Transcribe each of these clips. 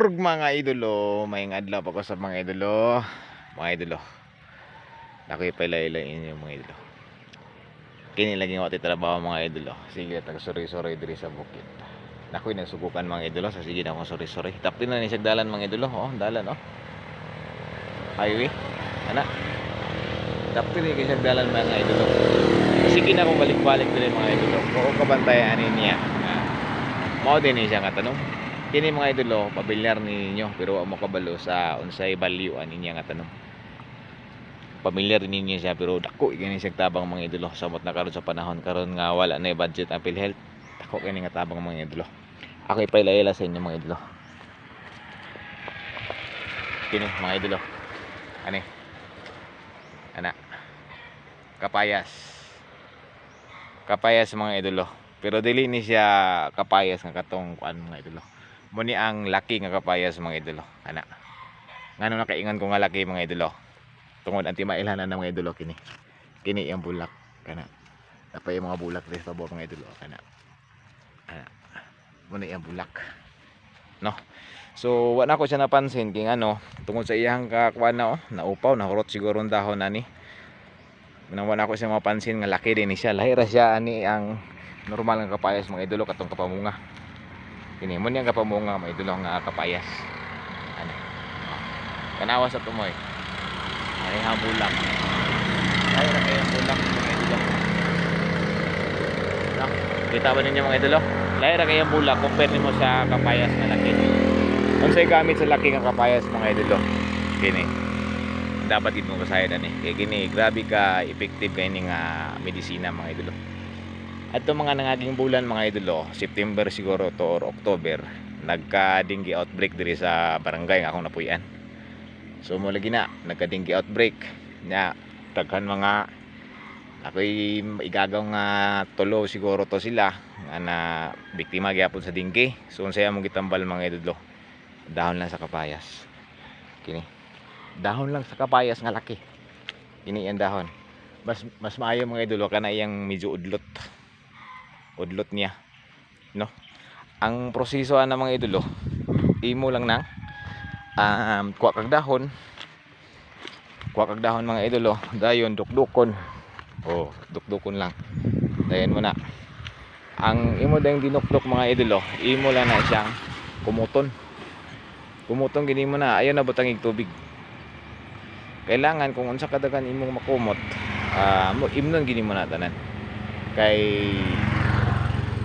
Murg mga idolo, may adlaw pa ko sa mga idolo. Mga idolo. Nakoy pala-ila inyo mga idolo. Kini lagi nga trabaho mga idolo. Sige tag sorry-sorry diri sa bukid. Nakoy nagsubukan mga idolo sa sige na akong sorry-sorry. Tapin na ni siya dalan mga idolo, oh, dalan oh. Highway. Ana. Tapin ni siya dalan mga idolo. Sige na akong balik-balik diri mga idolo. Oo kabantayan niya. Ah, Mao din ni siya nga tanong kini mga idolo pamilyar ninyo pero amo kabalo sa unsay value ani niya nga tanong. Pamilyar ninyo siya pero dako gani siya tabang mga idolo samot na karon sa panahon. Karon nga wala na budget ang PhilHealth dako kini nga tabang mga idolo ako ipailaila sa inyo mga idolo kini mga idolo ani ana kapayas. Kapayas mga idolo pero dili ni siya kapayas nga katong kuan mga idolo mo ni ang laki nga kapayas mga idolo ana. Ngano nakaingon ko nga laki mga idolo? Tungod anti mailhanan ng mga idolo kini. Kini ang bulak kana napay mga bulak dito sa mga idolo kana ana. Mo ni ang bulak. No? So wala ko siya napansin king ano tungod sa iyang kakuan na oh naupaw nahurot siguro ang dahon ani. Nang wala ko siya mapansin nga laki din ni siya. Lahira siya ani ang normal nga kapayas mga idolo katong kapamunga kini mo niyang kapamunga mga idolo nga kapayas. Ano? Kanawa sa tumoy. Ay ha bulak ay ra kay bulak mga idolo. No? kita ba ninyo mga idolo? Lahi ra kay bulak compare nimo sa kapayas nga laki. Unsay gamit sa laki nga kapayas mga idolo kini dapat gid mo basayan ani. Kay kini grabe ka effective kay nga medisina mga idolo at itong mga nangaging bulan mga idolo, September siguro to or October, nagka-dengue outbreak diri sa barangay nga akong napuyan. So mo lagi na, nagka-dengue outbreak. Nya daghan mga ako'y igagaw nga tulo siguro to sila nga na biktima gyapon sa dengue. So unsaya mo gitambal mga idolo. Dahon lang sa kapayas. Kini. Dahon lang sa kapayas nga laki. Kini ang dahon. Mas mas maayo mga idolo kana iyang medyo udlot udlot niya. No? Ang proseso ana mga idolo imo lang nang um, kuha kag dahon. Kuha kag dahon mga idolo dayon dukdukon. Oh dukdukon lang. Dayon mo na ang imo dayong dinukdok mga idolo imo lang na siyang kumuton. Kumuton gini mo na ayon na butang ig tubig kailangan kung unsa kadagan imong makumot uh, imnon gini mo na tanan. Kay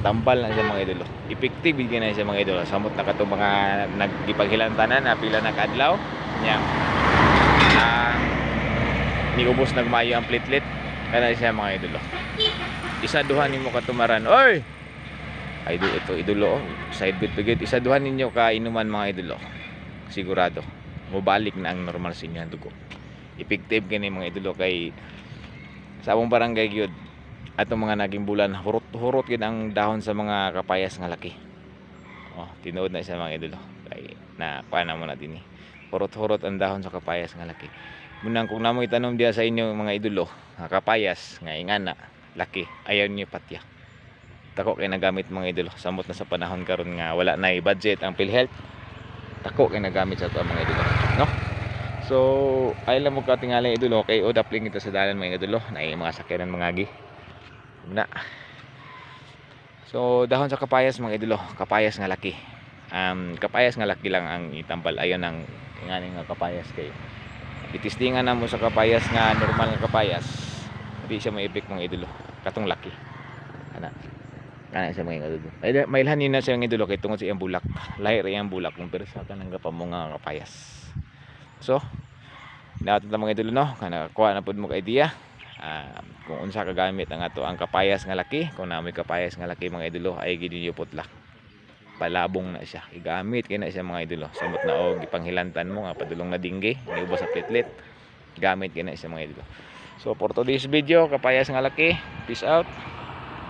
tambal na siya mga idolo. Effective din na siya mga idolo. Samot na kato mga nagipaghilantanan na pila na kadlaw nya. Uh, niubos nagmayo ang plitlit kana siya mga idolo. Isa duhan nimo katumaran oy! Ay do ito idolo oh. side bit bigit isa duhan ninyo ka inuman mga idolo. Sigurado. Mobalik na ang normal sa inyo ang dugo. Effective kini mga idolo kay sa among barangay gyud atong mga naging bulan hurot-hurot gid ang dahon sa mga kapayas nga laki. Oh tinuod na sa mga idolo kay na kuana mo na dinhi hurot-hurot ang dahon sa kapayas nga laki. Munang kung namoy tanom diya sa inyo mga idolo nga kapayas nga ingana laki ayaw niyo patya. Tako kay nagamit mga idolo samot na sa panahon karon nga wala na budget ang PhilHealth. Tako kay nagamit sa to mga idolo no? So, ay lang mo katingali idolo kay odapling ito sa dalan mga idolo na mga sakyanan mga agi na. So dahon sa kapayas mga idolo. Kapayas nga laki. Um, kapayas nga laki lang ang itambal. Ayon ang ingani nga kapayas kay itistingan na mo sa kapayas nga normal nga kapayas. Hindi siya maipik mga idolo. Katong laki. Ana. Kana siya mga idolo. Ay mailhan na siya nga idolo kay tungod sa iyang bulak. Lahi ra iyang bulak kung pero sa kanang gapamo nga kapayas. So natin mga idolo no? Kana kuha na pud mo ka idea uh, kung unsa ka gamit ang ato ang kapayas nga laki kung namoy kapayas nga laki mga idolo ay gid putlak palabong na siya. Igamit kay na siya mga idolo. Samot na og ipanghilantan mo nga padulong na dingge niubos sa plitlit gamit kay na siya mga idolo. So for today's video kapayas nga laki. Peace out